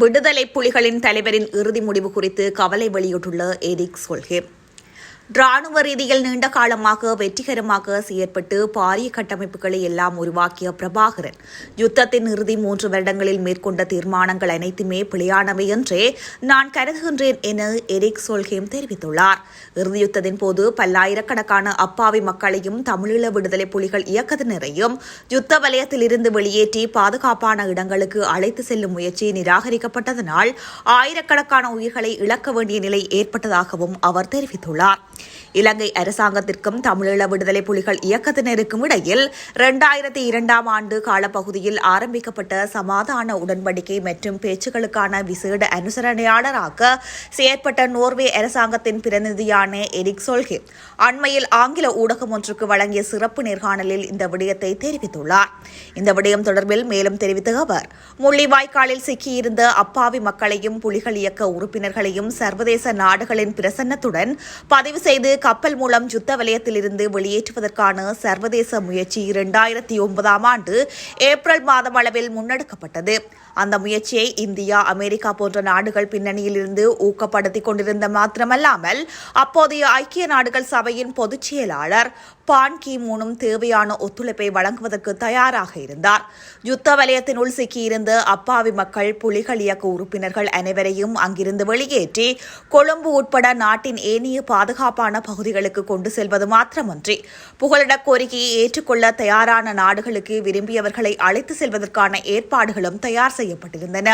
விடுதலை புலிகளின் தலைவரின் இறுதி முடிவு குறித்து கவலை வெளியிட்டுள்ள எரிக் சொல்கே ராணுவ ரீதியில் நீண்ட காலமாக வெற்றிகரமாக செயற்பட்டு பாரிய கட்டமைப்புகளை எல்லாம் உருவாக்கிய பிரபாகரன். யுத்தத்தின் இறுதி மூன்று வருடங்களில் மேற்கொண்ட தீர்மானங்கள் அனைத்துமே பிழையானவை என்றே நான் கருதுகின்றேன் என எரிக் சோல்ஹேம் தெரிவித்துள்ளார். இறுதி யுத்தத்தின் போது பல்லாயிரக்கணக்கான அப்பாவி மக்களையும் தமிழீழ விடுதலை புலிகள் இயக்கத்தினரையும் யுத்த வலயத்தில் இருந்து வெளியேற்றி பாதுகாப்பான இடங்களுக்கு அழைத்து செல்லும் முயற்சி நிராகரிக்கப்பட்டதனால் ஆயிரக்கணக்கான உயிர்களை இழக்க வேண்டிய நிலை ஏற்பட்டதாகவும் அவர் தெரிவித்துள்ளார். இலங்கை அரசாங்கத்திற்கும் தமிழீழ விடுதலை புலிகள் இயக்கத்தினருக்கும் இடையில் இரண்டாயிரத்தி இரண்டாம் ஆண்டு காலப்பகுதியில் ஆரம்பிக்கப்பட்ட சமாதான உடன்படிக்கை மற்றும் பேச்சுக்களுக்கான விசேட அனுசரணையாளராக செயற்பட்ட நோர்வே அரசாங்கத்தின் பிரதிநிதியான எரிக் சோல்கே அண்மையில் ஆங்கில ஊடகம் ஒன்றுக்கு வழங்கிய சிறப்பு நேர்காணலில் இந்த விடயத்தை தெரிவித்துள்ளார். இந்த விடயம் தொடர்பில் மேலும் தெரிவித்த அவர் முள்ளிவாய்க்காலில் சிக்கியிருந்த அப்பாவி மக்களையும் புலிகள் இயக்க உறுப்பினர்களையும் சர்வதேச நாடுகளின் பிரசன்னத்துடன் பதிவு செய்து கப்பல் மூலம் யுத்த வலயத்திலிருந்து வெளியேற்றுவதற்கான சர்வதேச முயற்சி இரண்டாயிரத்தி ஒன்பதாம் ஆண்டு ஏப்ரல் மாதம் அளவில் முன்னெடுக்கப்பட்டது. அந்த முயற்சியை இந்தியா அமெரிக்கா போன்ற நாடுகள் பின்னணியில் இருந்து ஊக்கப்படுத்திக் கொண்டிருந்த மாத்திரமல்லாமல் அப்போதைய ஐக்கிய நாடுகள் சபையின் பொதுச் செயலாளர் பான் கி மூனும் தேவையான ஒத்துழைப்பை வழங்குவதற்கு தயாராக இருந்தார் யுத்த வலயத்தினுள் சிக்கியிருந்த அப்பாவி மக்கள் புலிகள் இயக்க உறுப்பினர்கள் அனைவரையும் அங்கிருந்து வெளியேற்றி கொழும்பு உட்பட நாட்டின் ஏனைய பாதுகாப்பான பகுதிகளுக்கு கொண்டு செல்வது மாத்திரமன்றி புகலிட கோரிக்கையை ஏற்றுக்கொள்ள தயாரான நாடுகளுக்கு விரும்பியவர்களை அழைத்து செல்வதற்கான ஏற்பாடுகளும் தயார் செய்யப்பட்டிருந்தன.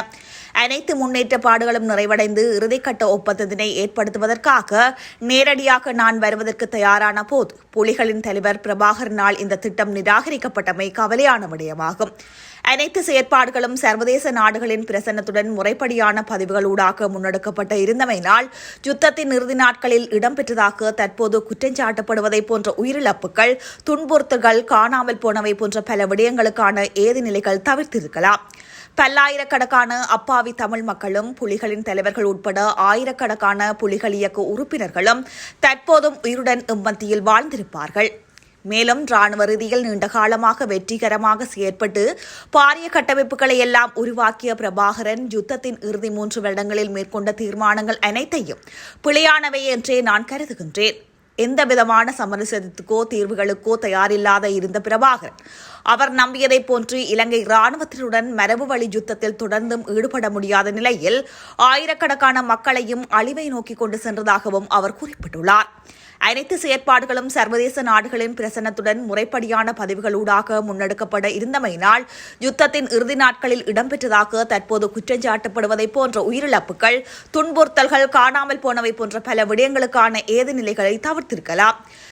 அனைத்து முன்னேற்ற பாடுகளும் நிறைவடைந்து இறுதிக்கட்ட ஒப்பந்தத்தினை ஏற்படுத்துவதற்காக நேரடியாக நான் வருவதற்கு தயாரான போது புலிகளின் தலைவர் பிரபாகரனால் இந்த திட்டம் நிராகரிக்கப்பட்டமை கவலையான விடயமாகும். அனைத்து செயற்பாடுகளும் சர்வதேச நாடுகளின் பிரசன்னத்துடன் முறைப்படியான பதிவுகளூடாக முன்னெடுக்கப்பட்ட இருந்தமையினால் யுத்தத்தின் இறுதி நாட்களில் இடம்பெற்றதாக தற்போது குற்றஞ்சாட்டப்படுவதை போன்ற உயிரிழப்புகள் துன்புறுத்தல்கள் காணாமல் போனவை போன்ற பல விடயங்களுக்கான ஏது நிலைகள் தவிர்த்திருக்கலாம். பல்லாயிரக்கணக்கான அப்பாவி தமிழ் மக்களும் புலிகளின் தலைவர்கள் உட்பட ஆயிரக்கணக்கான புலிகள் இயக்க உறுப்பினர்களும் தற்போதும் உயிருடன் இம்மத்தியில் வாழ்ந்திருப்பார்கள். மேலும் ராணுவ ரீதியில் நீண்ட காலமாக வெற்றிகரமாக செயற்பட்டு பாரிய கட்டமைப்புகளை எல்லாம் உருவாக்கிய பிரபாகரன் யுத்தத்தின் இறுதி மூன்று வருடங்களில் மேற்கொண்ட தீர்மானங்கள் அனைத்தையும் பிழையானவை என்றே நான் கருதுகின்றேன். எந்த விதமான சமரசத்துக்கோ தீர்வுகளுக்கோ தயாரில்லாத இருந்த பிரபாகரன் அவர் நம்பியதைப் போன்று இலங்கை ராணுவத்தினுடன் மரபு வழி யுத்தத்தில் தொடர்ந்தும் ஈடுபட முடியாத நிலையில் ஆயிரக்கணக்கான மக்களையும் அழிவை நோக்கி கொண்டு சென்றதாகவும் அவர் குறிப்பிட்டுள்ளார். அனைத்து செயற்பாடுகளும் சர்வதேச நாடுகளின் பிரசனத்துடன் முறைப்படியான பதிவுகளூடாக முன்னெடுக்கப்பட இருந்தமையினால் யுத்தத்தின் இறுதி நாட்களில் இடம்பெற்றதாக தற்போது குற்றஞ்சாட்டப்படுவதை போன்ற உயிரிழப்புகள் துன்புறுத்தல்கள் காணாமல் போனவை போன்ற பல விடயங்களுக்கான ஏது நிலைகளை தவிர்த்திருக்கலாம்.